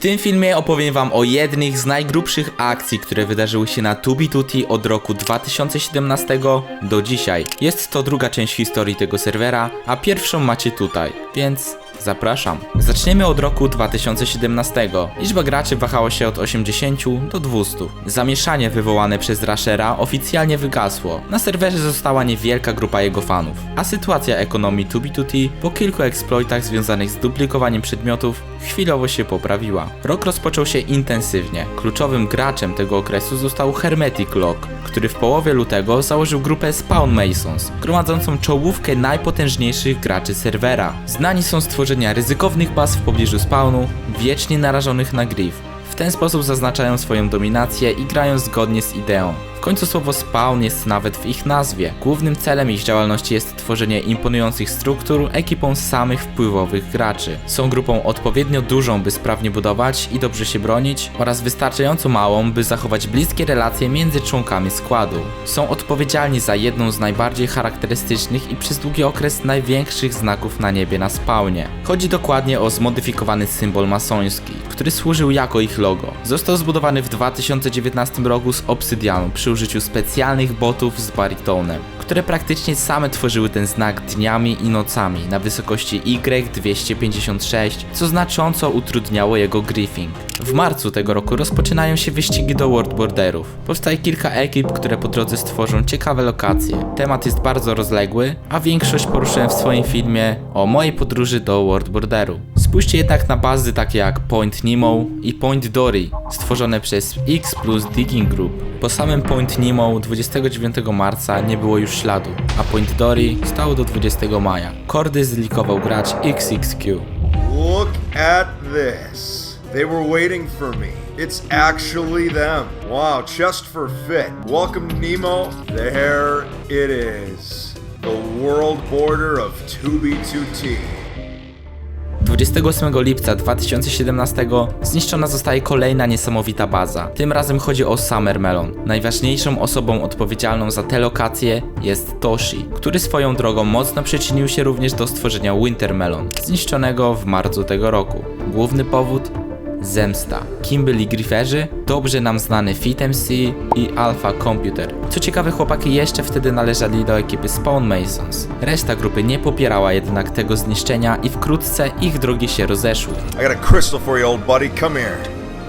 tym filmie opowiem wam o jednych z najgrubszych akcji, które wydarzyły się na Tubi Tuti od roku 2017 do dzisiaj. Jest to druga część historii tego serwera, a pierwszą macie tutaj, więc zapraszam. Zaczniemy od roku 2017. Liczba graczy wahała się od 80 do 200. Zamieszanie wywołane przez Rashera oficjalnie wygasło. Na serwerze została niewielka grupa jego fanów, a sytuacja ekonomii Tubi Tuti po kilku exploitach związanych z duplikowaniem przedmiotów chwilowo się poprawiła. Rok rozpoczął się intensywnie. Kluczowym graczem tego okresu został Hermetic Lock, który w połowie lutego założył grupę Spawn Masons, gromadzącą czołówkę najpotężniejszych graczy serwera. Znani są z tworzenia ryzykownych baz w pobliżu spawnu, wiecznie narażonych na grief. W ten sposób zaznaczają swoją dominację i grają zgodnie z ideą. W końcu słowo spawn jest nawet w ich nazwie. Głównym celem ich działalności jest tworzenie imponujących struktur ekipą samych wpływowych graczy. Są grupą odpowiednio dużą, by sprawnie budować i dobrze się bronić, oraz wystarczająco małą, by zachować bliskie relacje między członkami składu. Są odpowiedzialni za jedną z najbardziej charakterystycznych i przez długi okres największych znaków na niebie na spawnie. Chodzi dokładnie o zmodyfikowany symbol masoński, który służył jako ich logo. Został zbudowany w 2019 roku z obsydianu przy użyciu specjalnych botów z baritonem, które praktycznie same tworzyły ten znak dniami i nocami na wysokości Y256, co znacząco utrudniało jego griefing. W marcu tego roku rozpoczynają się wyścigi do World Borderów. Powstaje kilka ekip, które po drodze stworzą ciekawe lokacje. Temat jest bardzo rozległy, a większość poruszyłem w swoim filmie o mojej podróży do World Borderu. Spójrzcie jednak na bazy takie jak Point Nemo i Point Dory, stworzone przez X plus Digging Group. Po samym Point Nemo 29 marca nie było już śladu, a Point Dory stało do 20 maja. Kordy zlikował gracz XXQ. Look at this. They were waiting for me. It's actually them. Wow, just for fit. Welcome, Nemo. There it is. The world border of 2B2T. 28 lipca 2017 zniszczona zostaje kolejna niesamowita baza. Tym razem chodzi o Summer Melon. Najważniejszą osobą odpowiedzialną za tę lokację jest Toshi, który swoją drogą mocno przyczynił się również do stworzenia Winter Melon, zniszczonego w marcu tego roku. Główny powód? Zemsta. Kim byli Grifferzy? Dobrze nam znany FitMC i Alpha Computer. Co ciekawe, chłopaki jeszcze wtedy należeli do ekipy Spawn Masons. Reszta grupy nie popierała jednak tego zniszczenia i wkrótce ich drogi się rozeszły. I got a crystal for you, old buddy. Come here.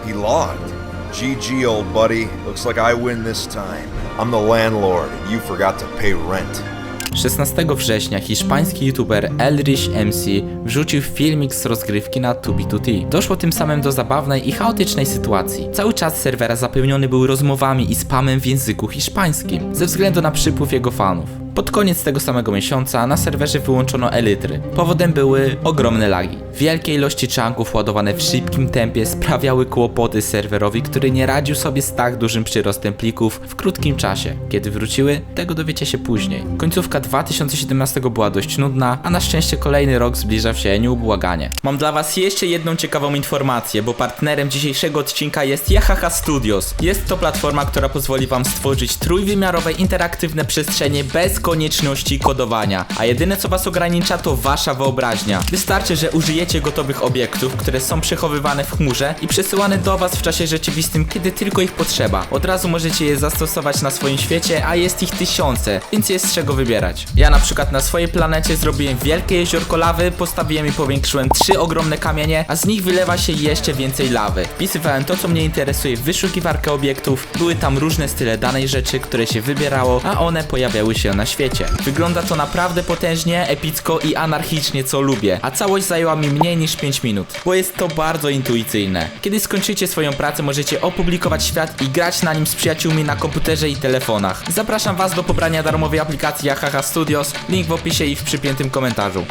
He logged. GG, old buddy. Looks like I win this time. I'm the landlord, and you forgot to pay rent. 16 września hiszpański youtuber Elrich MC wrzucił filmik z rozgrywki na 2B2T. Doszło tym samym do zabawnej i chaotycznej sytuacji. Cały czas serwera zapełniony był rozmowami i spamem w języku hiszpańskim, ze względu na przypływ jego fanów. Pod koniec tego samego miesiąca na serwerze wyłączono elitry. Powodem były ogromne lagi. Wielkie ilości czanków ładowane w szybkim tempie sprawiały kłopoty serwerowi, który nie radził sobie z tak dużym przyrostem plików w krótkim czasie. Kiedy wróciły, tego dowiecie się później. Końcówka 2017 była dość nudna, a na szczęście kolejny rok zbliżał się nieubłaganie. Mam dla was jeszcze jedną ciekawą informację, bo partnerem dzisiejszego odcinka jest Yahaha Studios. Jest to platforma, która pozwoli wam stworzyć trójwymiarowe interaktywne przestrzenie bez konieczności kodowania, a jedyne co was ogranicza to wasza wyobraźnia. Wystarczy, że użyjecie gotowych obiektów, które są przechowywane w chmurze i przesyłane do was w czasie rzeczywistym, kiedy tylko ich potrzeba. Od razu możecie je zastosować na swoim świecie, a jest ich tysiące, więc jest z czego wybierać. Ja na przykład na swojej planecie zrobiłem wielkie jeziorko lawy, postawiłem i powiększyłem trzy ogromne kamienie, a z nich wylewa się jeszcze więcej lawy. Wpisywałem to, co mnie interesuje w wyszukiwarkę obiektów, były tam różne style danej rzeczy, które się wybierało, a one pojawiały się na świecie. Wygląda to naprawdę potężnie, epicko i anarchicznie, co lubię, a całość zajęła mi mniej niż 5 minut, bo jest to bardzo intuicyjne. Kiedy skończycie swoją pracę, możecie opublikować świat i grać na nim z przyjaciółmi na komputerze i telefonach. Zapraszam Was do pobrania darmowej aplikacji Yahaha Studios, link w opisie i w przypiętym komentarzu.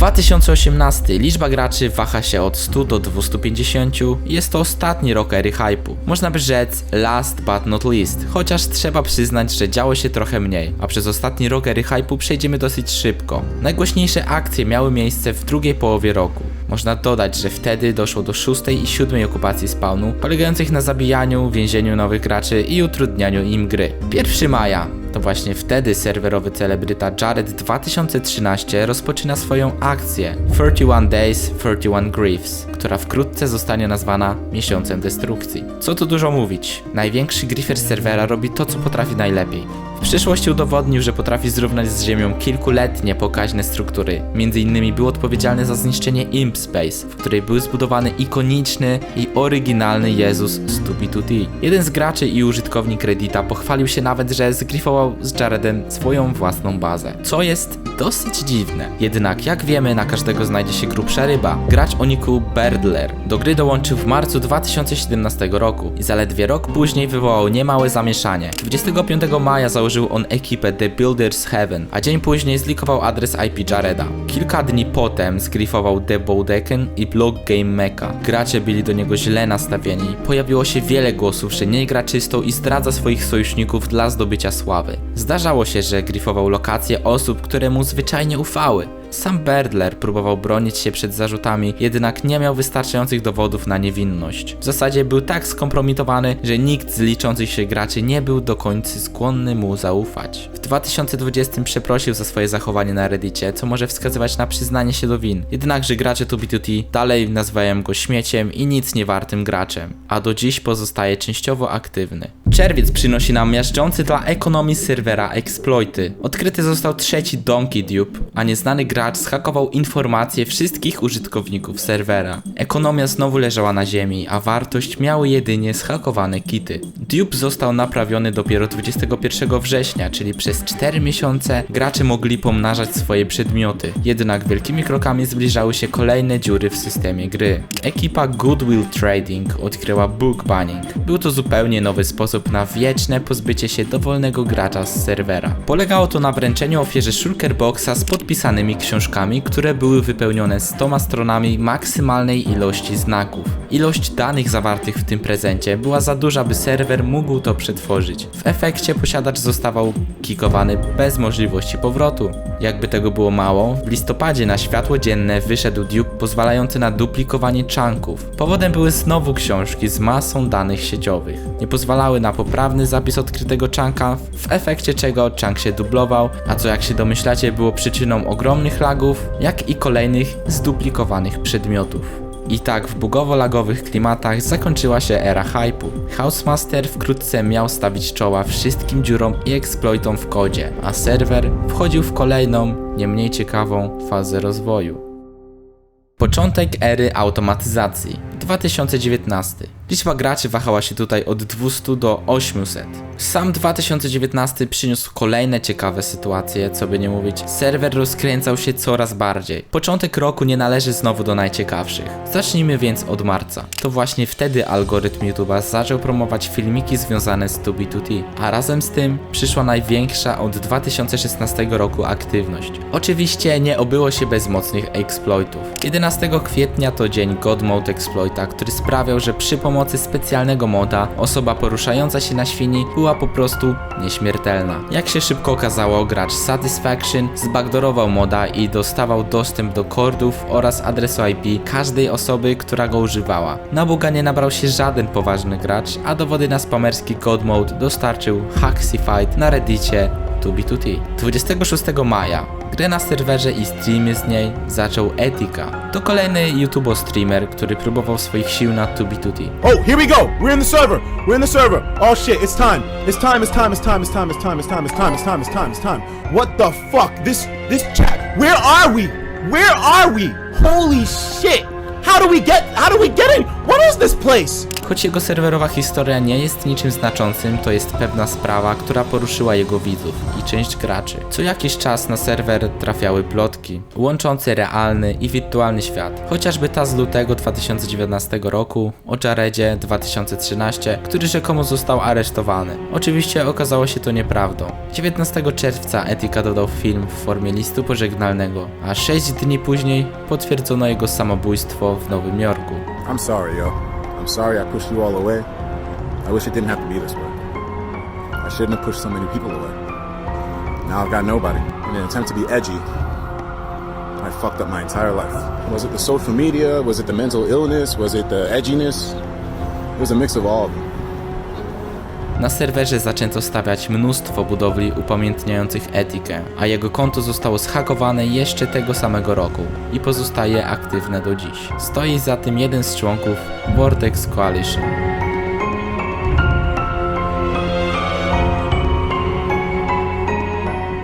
2018 liczba graczy waha się od 100 do 250. Jest to ostatni rok ery hype'u. Można by rzec last but not least, chociaż trzeba przyznać, że działo się trochę mniej, a przez ostatni rok ery hype'u przejdziemy dosyć szybko. Najgłośniejsze akcje miały miejsce w drugiej połowie roku. Można dodać, że wtedy doszło do szóstej i siódmej okupacji spawnu, polegających na zabijaniu, więzieniu nowych graczy i utrudnianiu im gry. 1 maja To właśnie wtedy serwerowy celebryta Jared 2013 rozpoczyna swoją akcję 31 Days, 31 Griefs, która wkrótce zostanie nazwana Miesiącem Destrukcji. Co tu dużo mówić, największy griefer serwera robi to, co potrafi najlepiej. W przyszłości udowodnił, że potrafi zrównać z Ziemią kilkuletnie pokaźne struktury. Między innymi był odpowiedzialny za zniszczenie Imp Space, w której był zbudowany ikoniczny i oryginalny Jezus z Tutti. Jeden z graczy i użytkownik Reddita pochwalił się nawet, że zgrifował z Jaredem swoją własną bazę, co jest dosyć dziwne. Jednak jak wiemy, na każdego znajdzie się grubsza ryba. Gracz o niku Berdler do gry dołączył w marcu 2017 roku i zaledwie rok później wywołał niemałe zamieszanie. 25 maja założył on ekipę The Builders Heaven, a dzień później zlikował adres IP Jareda. Kilka dni potem zgrifował The Bowdeken i blog Game Mecha. Gracze byli do niego źle nastawieni. Pojawiło się wiele głosów, że nie gra czysto i zdradza swoich sojuszników dla zdobycia sławy. Zdarzało się, że grifował lokacje osób, które mu zwyczajnie ufały. Sam Berdler próbował bronić się przed zarzutami, jednak nie miał wystarczających dowodów na niewinność. W zasadzie był tak skompromitowany, że nikt z liczących się graczy nie był do końca skłonny mu zaufać. W 2020 przeprosił za swoje zachowanie na Reddicie, co może wskazywać na przyznanie się do win. Jednakże gracze 2B2T dalej nazywają go śmieciem i nic nie wartym graczem, a do dziś pozostaje częściowo aktywny. Czerwiec przynosi nam miażdżący dla ekonomii serwera exploity. Odkryty został trzeci Donkey Dupe, a nieznany gracz zhakował informacje wszystkich użytkowników serwera. Ekonomia znowu leżała na ziemi, a wartość miały jedynie zhakowane kity. Dupe został naprawiony dopiero 21 września, czyli przez 4 miesiące gracze mogli pomnażać swoje przedmioty. Jednak wielkimi krokami zbliżały się kolejne dziury w systemie gry. Ekipa Goodwill Trading odkryła book banning. Był to zupełnie nowy sposób na wieczne pozbycie się dowolnego gracza z serwera. Polegało to na wręczeniu ofierze Shulker Boxa z podpisanymi książkami, które były wypełnione 100 stronami maksymalnej ilości znaków. Ilość danych zawartych w tym prezencie była za duża, by serwer mógł to przetworzyć. W efekcie posiadacz zostawał kikowany bez możliwości powrotu. Jakby tego było mało, w listopadzie na światło dzienne wyszedł Duke pozwalający na duplikowanie chunków. Powodem były znowu książki z masą danych sieciowych. Nie pozwalały na poprawny zapis odkrytego chunka, w efekcie czego chunk się dublował, a co jak się domyślacie było przyczyną ogromnych lagów, jak i kolejnych zduplikowanych przedmiotów. I tak w bugowo-lagowych klimatach zakończyła się era hype'u. Housemaster wkrótce miał stawić czoła wszystkim dziurom i exploitom w kodzie, a serwer wchodził w kolejną, nie mniej ciekawą fazę rozwoju. Początek ery automatyzacji 2019. Liczba graczy wahała się tutaj od 200 do 800. Sam 2019 przyniósł kolejne ciekawe sytuacje, co by nie mówić. Serwer rozkręcał się coraz bardziej. Początek roku nie należy znowu do najciekawszych. Zacznijmy więc od marca. To właśnie wtedy algorytm YouTube'a zaczął promować filmiki związane z 2B2T, a razem z tym przyszła największa od 2016 roku aktywność. Oczywiście nie obyło się bez mocnych exploitów. 11 kwietnia to dzień God Mode Exploita, który sprawiał, że przy pomocy specjalnego moda osoba poruszająca się na świni była po prostu nieśmiertelna. Jak się szybko okazało, gracz Satisfaction zbackdoorował moda i dostawał dostęp do kordów oraz adresu IP każdej osoby, która go używała. Na Buga nie nabrał się żaden poważny gracz, a dowody na spamerski God Mode dostarczył Haxified na reddicie 2B2T. 26 maja grę na serwerze i streamy z niej zaczął Etika. To kolejny YouTuber streamer, który próbował swoich sił na 2B2T. Oh, here we go. We're in the server. We're in the server. Oh shit, it's time. It's time. It's time. It's time. It's time. It's time. It's time. It's time. It's time. It's time. It's time. What the fuck? This this chat. Where are we? Where are we? Holy shit. How do we get how do we get in? What is this place? Choć jego serwerowa historia nie jest niczym znaczącym, to jest pewna sprawa, która poruszyła jego widzów i część graczy. Co jakiś czas na serwer trafiały plotki, łączące realny i wirtualny świat. Chociażby ta z lutego 2019 roku o Jaredzie 2013, który rzekomo został aresztowany. Oczywiście okazało się to nieprawdą. 19 czerwca Etika dodał film w formie listu pożegnalnego, a 6 dni później potwierdzono jego samobójstwo w Nowym Jorku. I'm sorry, yo. I'm sorry I pushed you all away. I wish it didn't have to be this way. I shouldn't have pushed so many people away. Now I've got nobody. In an attempt to be edgy, I fucked up my entire life. Was it the social media? Was it the mental illness? Was it the edginess? It was a mix of all of them. Na serwerze zaczęto stawiać mnóstwo budowli upamiętniających etykę, a jego konto zostało zhakowane jeszcze tego samego roku i pozostaje aktywne do dziś. Stoi za tym jeden z członków Vortex Coalition.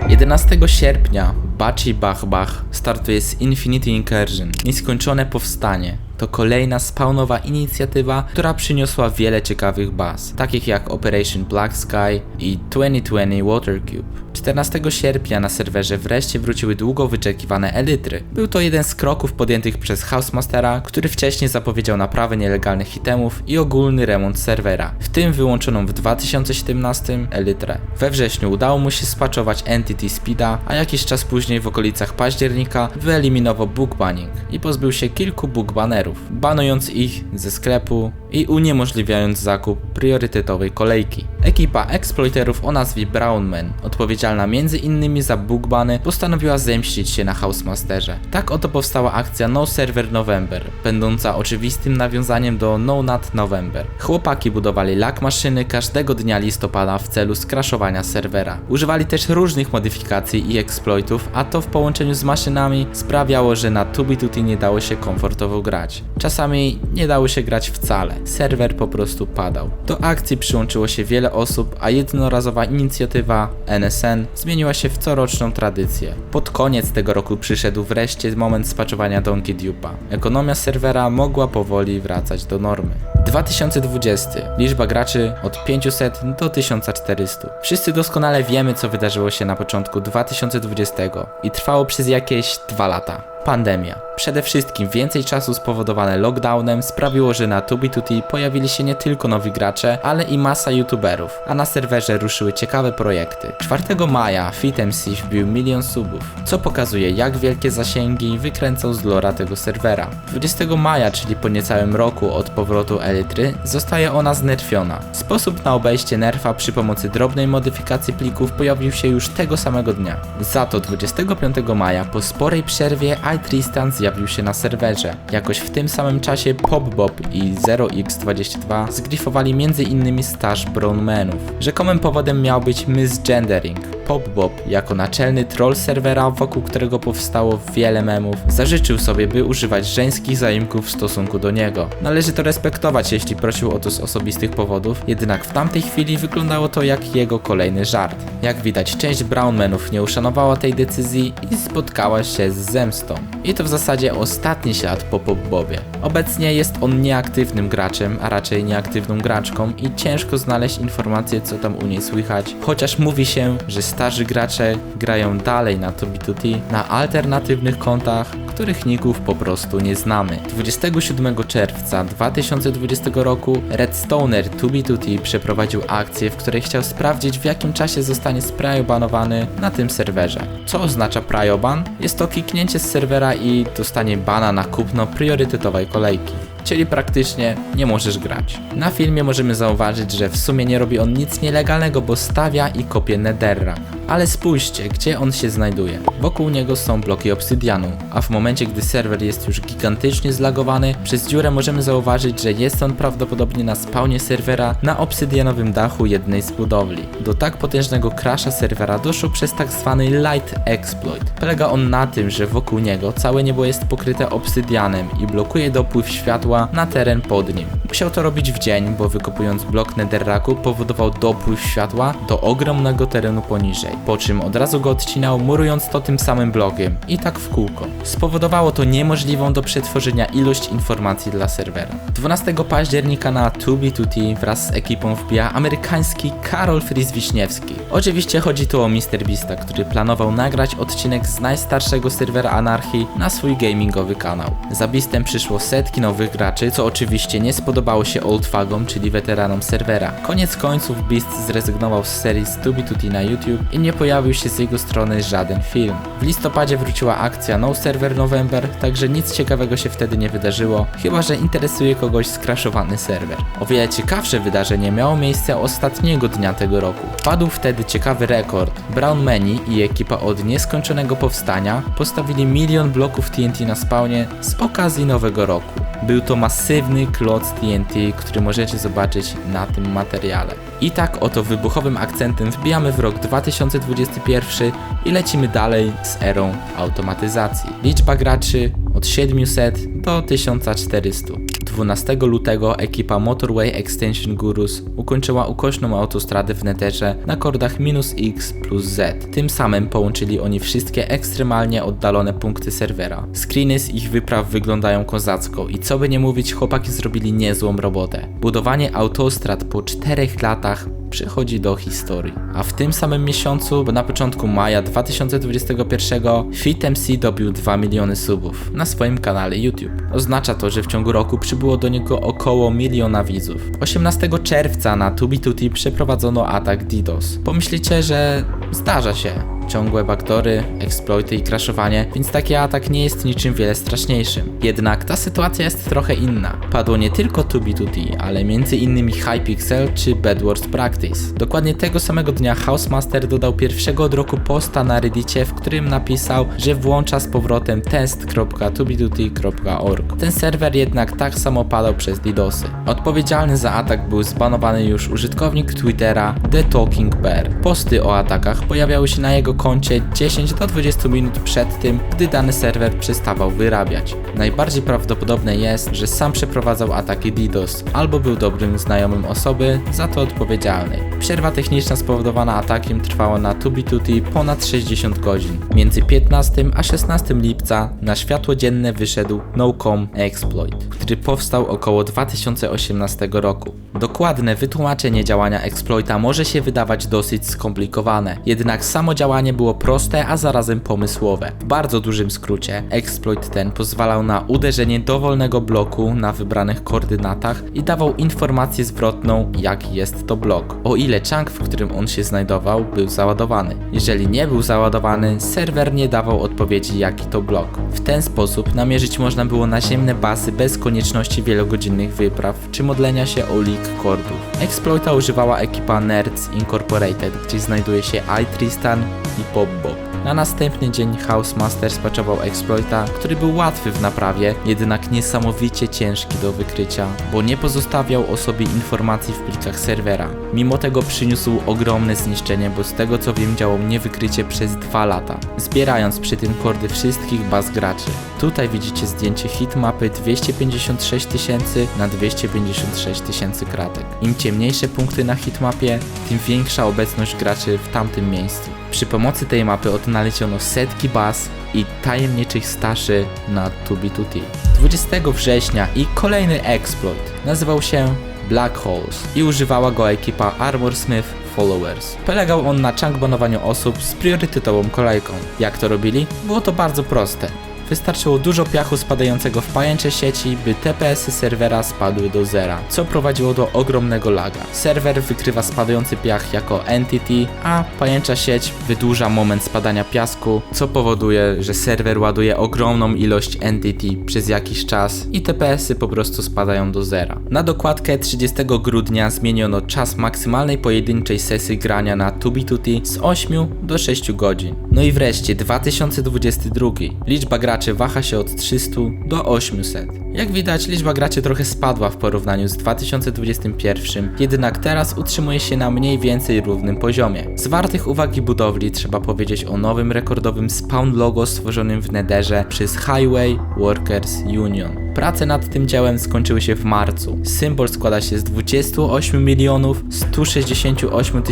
11 sierpnia Baci Bach Bach startuje z Infinity Incursion. Nieskończone powstanie to kolejna spawnowa inicjatywa, która przyniosła wiele ciekawych baz, takich jak Operation Black Sky i 2020 Water Cube. 14 sierpnia na serwerze wreszcie wróciły długo wyczekiwane elitry. Był to jeden z kroków podjętych przez Housemastera, który wcześniej zapowiedział naprawę nielegalnych itemów i ogólny remont serwera, w tym wyłączoną w 2017 elitrę. We wrześniu udało mu się spaczować Entity Speeda, a jakiś czas później w okolicach października wyeliminował book banning i pozbył się kilku book bannerów, banując ich ze sklepu i uniemożliwiając zakup priorytetowej kolejki. Ekipa eksploiterów o nazwie Brownman, odpowiedzialna m.in. za bookbany, postanowiła zemścić się na Housemasterze. Tak oto powstała akcja No Server November, będąca oczywistym nawiązaniem do No Nut November. Chłopaki budowali lak maszyny każdego dnia listopada w celu skraszowania serwera. Używali też różnych modyfikacji i exploitów, a to w połączeniu z maszynami sprawiało, że na Tubituti nie dało się komfortowo grać. Czasami nie dało się grać wcale, serwer po prostu padał. Do akcji przyłączyło się wiele osób, a jednorazowa inicjatywa NSN zmieniła się w coroczną tradycję. Pod koniec tego roku przyszedł wreszcie moment spaczowania Donkey Dupa. Ekonomia serwera mogła powoli wracać do normy. 2020. Liczba graczy od 500 do 1400. Wszyscy doskonale wiemy, co wydarzyło się na początku 2020 i trwało przez jakieś 2 lata. Pandemia. Przede wszystkim więcej czasu spowodowane lockdownem sprawiło, że na Tubituti pojawili się nie tylko nowi gracze, ale i masa youtuberów, a na serwerze ruszyły ciekawe projekty. 4 maja FitMC wbił milion subów, co pokazuje jak wielkie zasięgi wykręcał z lora tego serwera. 20 maja, czyli po niecałym roku od powrotu Elytry, zostaje ona znerfiona. Sposób na obejście nerfa przy pomocy drobnej modyfikacji plików pojawił się już tego samego dnia. Za to 25 maja, po sporej przerwie, iTristan zjawił się na serwerze. Jakoś w tym samym czasie PopBob i 0x22 zgrifowali m.in. staż Brownmanów. Rzekomym powodem miał być misgendering. PopBob, jako naczelny troll serwera, wokół którego powstało wiele memów, zażyczył sobie, by używać żeńskich zaimków w stosunku do niego. Należy to respektować, jeśli prosił o to z osobistych powodów, jednak w tamtej chwili wyglądało to jak jego kolejny żart. Jak widać, część Brownmanów nie uszanowała tej decyzji i spotkała się z zemstą. I to w zasadzie ostatni ślad po PopBobie. Obecnie jest on nieaktywnym graczem, a raczej nieaktywną graczką i ciężko znaleźć informacje co tam u niej słychać, chociaż mówi się, że starzy gracze grają dalej na Tobituti na alternatywnych kontach, których ników po prostu nie znamy. 27 czerwca 2020 roku Redstoner Tubituti przeprowadził akcję, w której chciał sprawdzić w jakim czasie zostanie spryobanowany na tym serwerze. Co oznacza pryoban? Jest to kliknięcie z serwera i dostanie bana na kupno priorytetowej kolejki czyli praktycznie nie możesz grać. Na filmie możemy zauważyć, że w sumie nie robi on nic nielegalnego, bo stawia i kopie netherra. Ale spójrzcie, gdzie on się znajduje. Wokół niego są bloki obsydianu, a w momencie, gdy serwer jest już gigantycznie zlagowany, przez dziurę możemy zauważyć, że jest on prawdopodobnie na spawnie serwera na obsydianowym dachu jednej z budowli. Do tak potężnego crasha serwera doszło przez tak zwany light exploit. Polega on na tym, że wokół niego całe niebo jest pokryte obsydianem i blokuje dopływ światła na teren pod nim. Musiał to robić w dzień, bo wykopując blok netherraku powodował dopływ światła do ogromnego terenu poniżej, po czym od razu go odcinał, murując to tym samym blokiem i tak w kółko. Spowodowało to niemożliwą do przetworzenia ilość informacji dla serwera. 12 października na 2B2T wraz z ekipą wbija amerykański Karol Fris-Wiśniewski. Oczywiście chodzi tu o MrBeasta, który planował nagrać odcinek z najstarszego serwera Anarchii na swój gamingowy kanał. Za Beastem przyszło setki nowych graczy, co oczywiście nie spodobało się oldfagom, czyli weteranom serwera. Koniec końców Beast zrezygnował z serii 2B2T na YouTube i nie pojawił się z jego strony żaden film. W listopadzie wróciła akcja No Server November, także nic ciekawego się wtedy nie wydarzyło, chyba że interesuje kogoś skraszowany serwer. O wiele ciekawsze wydarzenie miało miejsce ostatniego dnia tego roku. Padł wtedy ciekawy rekord. Brown Mani i ekipa od nieskończonego powstania postawili milion bloków TNT na spawnie z okazji nowego roku. Był to masywny kloc TNT TNT, który możecie zobaczyć na tym materiale. I tak oto wybuchowym akcentem wbijamy w rok 2021 i lecimy dalej z erą automatyzacji. Liczba graczy od 700 do 1400. 12 lutego ekipa Motorway Extension Gurus ukończyła ukośną autostradę w Netherze na kordach minus X plus Z. Tym samym połączyli oni wszystkie ekstremalnie oddalone punkty serwera. Screeny z ich wypraw wyglądają kozacko i co by nie mówić, chłopaki zrobili niezłą robotę. Budowanie autostrad po 4 latach przychodzi do historii. A w tym samym miesiącu, bo na początku maja 2021, Fit dobił 2 miliony subów na swoim kanale YouTube. Oznacza to, że w ciągu roku przybyło do niego około miliona widzów. 18 czerwca na TubiTuti przeprowadzono atak DDoS. Pomyślicie, że zdarza się, ciągłe backdory, exploity i crashowanie, więc taki atak nie jest niczym wiele straszniejszym. Jednak ta sytuacja jest trochę inna. Padło nie tylko 2B2D, ale między innymi Hypixel czy Bedwars Practice. Dokładnie tego samego dnia Housemaster dodał pierwszego od roku posta na reddicie, w którym napisał, że włącza z powrotem test.2b2t.org. Ten serwer jednak tak samo padał przez DDoSy. Odpowiedzialny za atak był zbanowany już użytkownik Twittera The Talking Bear. Posty o atakach pojawiały się na jego koncie 10 do 20 minut przed tym, gdy dany serwer przestawał wyrabiać. Najbardziej prawdopodobne jest, że sam przeprowadzał ataki DDoS, albo był dobrym znajomym osoby za to odpowiedzialnej. Przerwa techniczna spowodowana atakiem trwała na Tubituti ponad 60 godzin. Między 15 a 16 lipca na światło dzienne wyszedł NoCom Exploit, który powstał około 2018 roku. Dokładne wytłumaczenie działania exploita może się wydawać dosyć skomplikowane, jednak samo działanie było proste, a zarazem pomysłowe. W bardzo dużym skrócie, exploit ten pozwalał na uderzenie dowolnego bloku na wybranych koordynatach i dawał informację zwrotną, jaki jest to blok. O ile chunk, w którym on się znajdował, był załadowany. Jeżeli nie był załadowany, serwer nie dawał odpowiedzi, jaki to blok. W ten sposób namierzyć można było naziemne bazy bez konieczności wielogodzinnych wypraw czy modlenia się o leak kordów. Exploita używała ekipa Nerds Incorporated, gdzie znajduje się iTristan i PopBob. Na następny dzień Housemaster spaczował exploita, który był łatwy w naprawie, jednak niesamowicie ciężki do wykrycia, bo nie pozostawiał o sobie informacji w plikach serwera. Mimo tego przyniósł ogromne zniszczenie, bo z tego co wiem działał niewykrycie przez dwa lata, zbierając przy tym kordy wszystkich baz graczy. Tutaj widzicie zdjęcie hitmapy 256 tysięcy na 256 tysięcy kratek. Im ciemniejsze punkty na hitmapie, tym większa obecność graczy w tamtym miejscu. Przy pomocy tej mapy odnaleziono setki baz i tajemniczych staszy na 2B2T. 20 września i kolejny exploit nazywał się Black Holes i używała go ekipa Armor Smith Followers. Polegał on na chunkbanowaniu osób z priorytetową kolejką. Jak to robili? Było to bardzo proste. Wystarczyło dużo piachu spadającego w pajęcze sieci, by TPS-y serwera spadły do zera, co prowadziło do ogromnego laga. Serwer wykrywa spadający piach jako entity, a pajęcza sieć wydłuża moment spadania piasku, co powoduje, że serwer ładuje ogromną ilość entity przez jakiś czas i TPS-y po prostu spadają do zera. Na dokładkę 30 grudnia zmieniono czas maksymalnej pojedynczej sesji grania na 2B2T z 8 do 6 godzin. No i wreszcie 2022. Liczba graczy waha się od 300 do 800. Jak widać, liczba graczy trochę spadła w porównaniu z 2021, jednak teraz utrzymuje się na mniej więcej równym poziomie. Z wartych uwagi budowli trzeba powiedzieć o nowym rekordowym spawn logo stworzonym w Nederze przez Highway Workers Union. Prace nad tym działem skończyły się w marcu. Symbol składa się z 28 milionów 168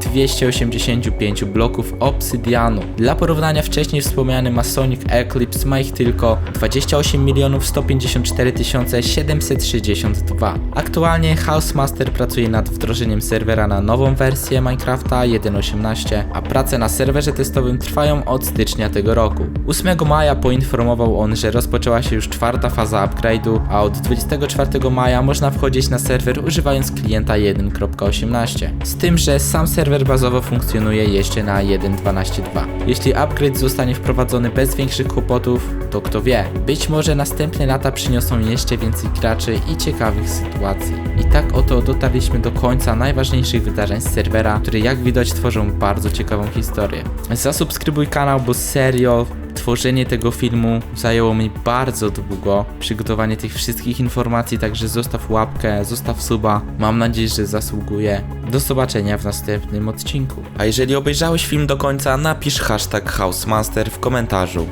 285 bloków obsydianu. Dla porównania wcześniej wspomniany Masonic Eclipse ma ich tylko 28 milionów 150 64 Aktualnie Housemaster pracuje nad wdrożeniem serwera na nową wersję Minecrafta 1.18, a prace na serwerze testowym trwają od stycznia tego roku. 8 maja poinformował on, że rozpoczęła się już czwarta faza upgrade'u, a od 24 maja można wchodzić na serwer używając klienta 1.18. Z tym, że sam serwer bazowo funkcjonuje jeszcze na 1.12.2. Jeśli upgrade zostanie wprowadzony bez większych kłopotów, to kto wie, być może następne lata przyniosą jeszcze więcej graczy i ciekawych sytuacji. I tak oto dotarliśmy do końca najważniejszych wydarzeń z serwera, które jak widać tworzą bardzo ciekawą historię. Zasubskrybuj kanał, bo serio tworzenie tego filmu zajęło mi bardzo długo. Przygotowanie tych wszystkich informacji, także zostaw łapkę, zostaw suba. Mam nadzieję, że zasługuje. Do zobaczenia w następnym odcinku. A jeżeli obejrzałeś film do końca, napisz hashtag Housemaster w komentarzu.